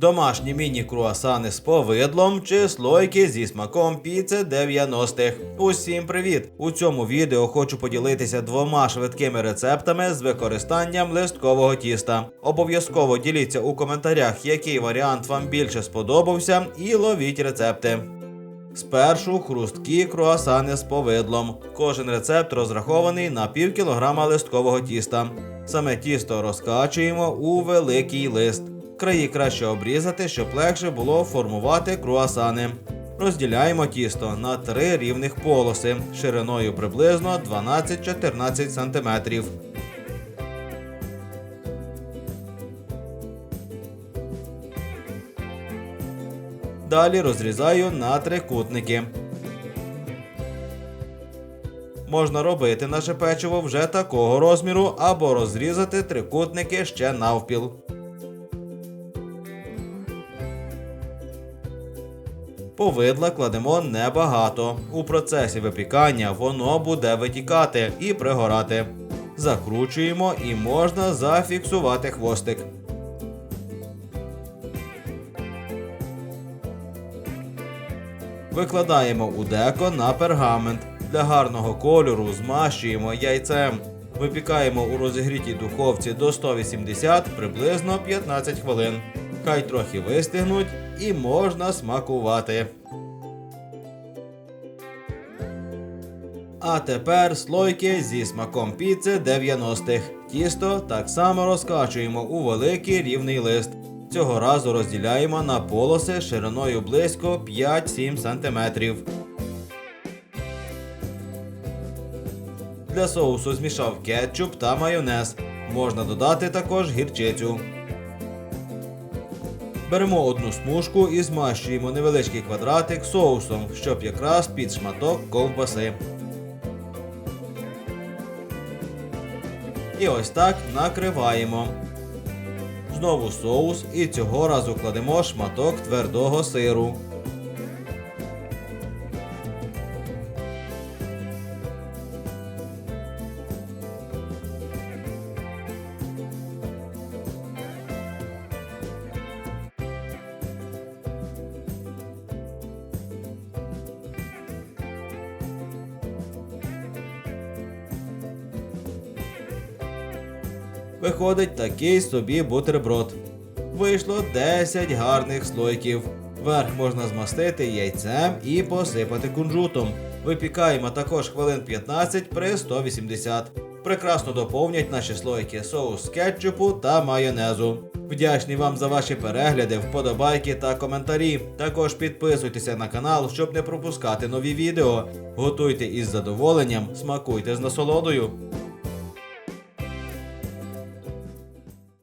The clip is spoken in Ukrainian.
Домашні міні-круасани з повидлом чи слойки зі смаком піци 90-х. Усім привіт! У цьому відео хочу поділитися двома швидкими рецептами з використанням листкового тіста. Обов'язково діліться у коментарях, який варіант вам більше сподобався, і ловіть рецепти. Спершу хрусткі круасани з повидлом. Кожен рецепт розрахований на пів кілограма листкового тіста. Саме тісто розкачуємо у великий лист. Краї краще обрізати, щоб легше було формувати круасани. Розділяємо тісто на три рівних полоси шириною приблизно 12-14 см. Далі розрізаю на трикутники. Можна робити наше печиво вже такого розміру або розрізати трикутники ще навпіл. Повидла кладемо небагато. У процесі випікання воно буде витікати і пригорати. Закручуємо і можна зафіксувати хвостик. Викладаємо у деко на пергамент. Для гарного кольору змащуємо яйцем. Випікаємо у розігрітій духовці до 180 приблизно 15 хвилин. Хай трохи вистигнуть і можна смакувати. А тепер слойки зі смаком піци 90-х. Тісто так само розкачуємо у великий рівний лист. Цього разу розділяємо на полоси шириною близько 5-7 см. Для соусу змішав кетчуп та майонез. Можна додати також гірчицю. Беремо одну смужку і змащуємо невеличкий квадратик соусом, щоб якраз під шматок ковбаси. І ось так накриваємо. Знову соус і цього разу кладемо шматок твердого сиру. Виходить такий собі бутерброд. Вийшло 10 гарних слойків. Верх можна змастити яйцем і посипати кунжутом. Випікаємо також хвилин 15 при 180. Прекрасно доповнять наші слойки соус кетчупу та майонезу. Вдячний вам за ваші перегляди, вподобайки та коментарі. Також підписуйтеся на канал, щоб не пропускати нові відео. Готуйте із задоволенням, смакуйте з насолодою.